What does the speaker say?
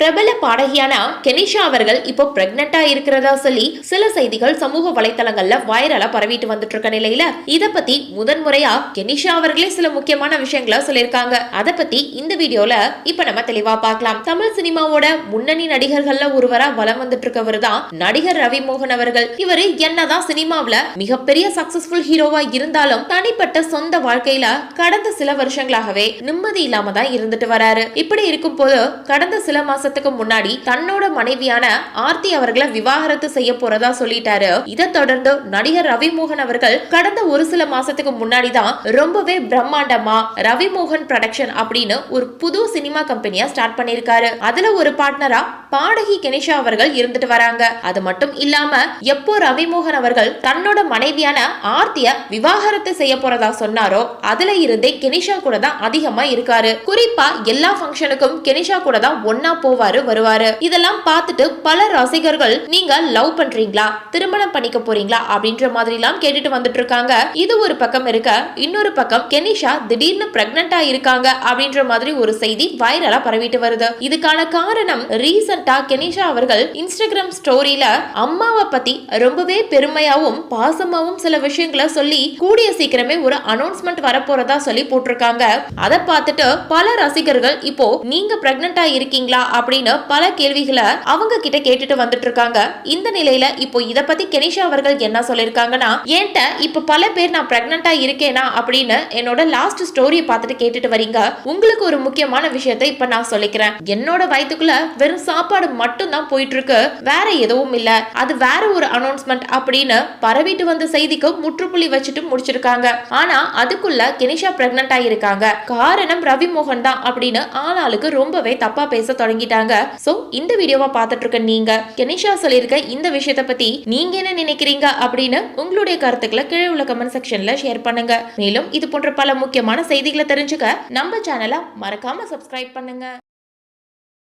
பிரபல பாடகியான கெனிஷா அவர்கள் இப்போ பிரெக்னெண்டா இருக்கிறதா சொல்லி சில செய்திகள் சமூக வலைதளங்கள்ல வைரலா பரவிட்டு வந்துட்டு இருக்க நிலையில. இத பத்தி முதன்முறையா கெனிஷா அவர்களே சில முக்கியமான விஷயங்களை சொல்லியிருக்காங்க. அத பத்தி இந்த வீடியோல இப்ப நம்ம தெளிவா பார்க்கலாம். தமிழ் சினிமாவோட முன்னணி நடிகர்கள்ல ஒருவரா வலம் வந்துட்டு இருக்கவர் தான் நடிகர் ரவி மோகன் அவர்கள். இவரு என்னதான் சினிமாவில மிகப்பெரிய சக்சஸ்ஃபுல் ஹீரோவா இருந்தாலும் தனிப்பட்ட சொந்த வாழ்க்கையில கடந்த சில வருஷங்களாகவே நிம்மதி இல்லாம தான் இருந்துட்டு வராரு. இப்படி இருக்கும் போது கடந்த சில மாசத்துக்கு முன்னாடி தன்னோட மனைவியான ஆர்த்தி அவர்களை விவாகரத்து செய்ய போறதா சொல்லிட்டாரு. இதை தொடர்ந்து நடிகர் ரவிமோகன் அவர்கள் கடந்த ஒரு சில மாசத்துக்கு முன்னாடி தான் ரொம்பவே பிரம்மாண்டமா ரவிமோகன் ப்ரொடக்ஷன் அப்படின்னு ஒரு புது சினிமா கம்பெனியா ஸ்டார்ட் பண்ணிருக்காரு அதுல ஒரு பார்ட்னரா பாடகி கணேஷா அவர்கள் இருந்துட்டு வராங்க. அது மட்டும் இல்லாம எப்போ ரவிமோகன் அவர்கள் தன்னோட மனைவியான ஆர்த்திய விவாகரத்து செய்ய போறதா சொன்னாரோ அதுல இருந்தே கெனிஷா கூட தான் அதிகமா இருக்காரு. குறிப்பா எல்லா ஃபங்க்ஷனுக்கும் கெனிஷா கூட தான் ஒன்னா போவாரு வருவாரு. இதெல்லாம் பார்த்துட்டு பல ரசிகர்கள் நீங்க லவ் பண்றீங்களா? திருமணம் பண்ணிக்க போறீங்களா? அப்படின்ற மாதிரி எல்லாம் கேட்டுட்டு வந்துட்டு இருக்காங்க இது ஒரு பக்கம் இருக்க இன்னொரு பக்கம் கெனிஷா திடீர்னு பிரெக்னண்டா இருக்காங்க அப்படின்ற மாதிரி ஒரு செய்தி வைரலா பரவிட்டு வருது. இதுக்கான காரணம் ரீசெண்டா கெனிஷா அவர்கள் இன்ஸ்டாகிராம் ஸ்டோரியில அம்மாவை பத்தி ரொம்பவே பெருமையாவும் பாசமாவும் சில விஷயங்களை சொல்லி கூடிய சீக்கிரமே ஒரு அனௌன்ஸ்மெண்ட் வரப்போறதா சொல்லி போட்டிருக்காங்க. அதை பார்த்துட்டு பல ரசிகர்கள் இப்போ நீங்க பிரெக்னண்டா இருக்கீங்களா? அப்படின்னு அப்படின்னு பல கேள்விகளை அவங்க கிட்ட கேட்டுட்டு வந்துட்டு இருக்காங்க. இந்த நிலையில இப்போ இத பத்தி கெனிஷா அவர்கள் என்ன சொல்லிருக்காங்கன்னா என்கிட்ட இப்ப பல பேர் நான் பிரெக்னண்டா இருக்கேனா? அப்படின்னு என்னோட லாஸ்ட் ஸ்டோரியை பார்த்துட்டு கேட்டுட்டு வரீங்க. உங்களுக்கு ஒரு முக்கியமான விஷயத்தை இப்ப நான் சொல்லிக்கிறேன். என்னோட வயிற்றுக்குள்ள வெறும் சாப்பாடு மட்டும் தான் போயிட்டு இருக்கு வேற எதுவும் இல்ல. அது வேற ஒரு அனௌன்ஸ்மெண்ட் அப்படின்னு பரவிட்டு வந்த செய்திக்கு முற்றுப்புள்ளி வச்சுட்டு முடிச்சிருக்காங்க. ஆனா அதுக்குள்ள கெனிஷா பிரெக்னண்டா இருக்காங்க காரணம் ரவி மோகன் தான் அப்படின்னு ஆளாளுக்கு ரொம்பவே தப்பா பேச தொடங்கிட்டாங்க சோ இந்த வீடியோவை பார்த்துட்டு இருக்க நீங்க கெனிஷா சொல்லியிருக்க இந்த விஷயத்தை பத்தி நீங்க என்ன நினைக்கிறீங்க அப்படின்னு உங்களுடைய கருத்துக்களை கீழே உள்ள கமெண்ட் செக்ஷன்ல ஷேர் பண்ணுங்க. மேலும் இது போன்ற பல முக்கியமான செய்திகளை தெரிஞ்சுக்க நம்ம சேனலை மறக்காம சப்ஸ்கிரைப் பண்ணுங்க.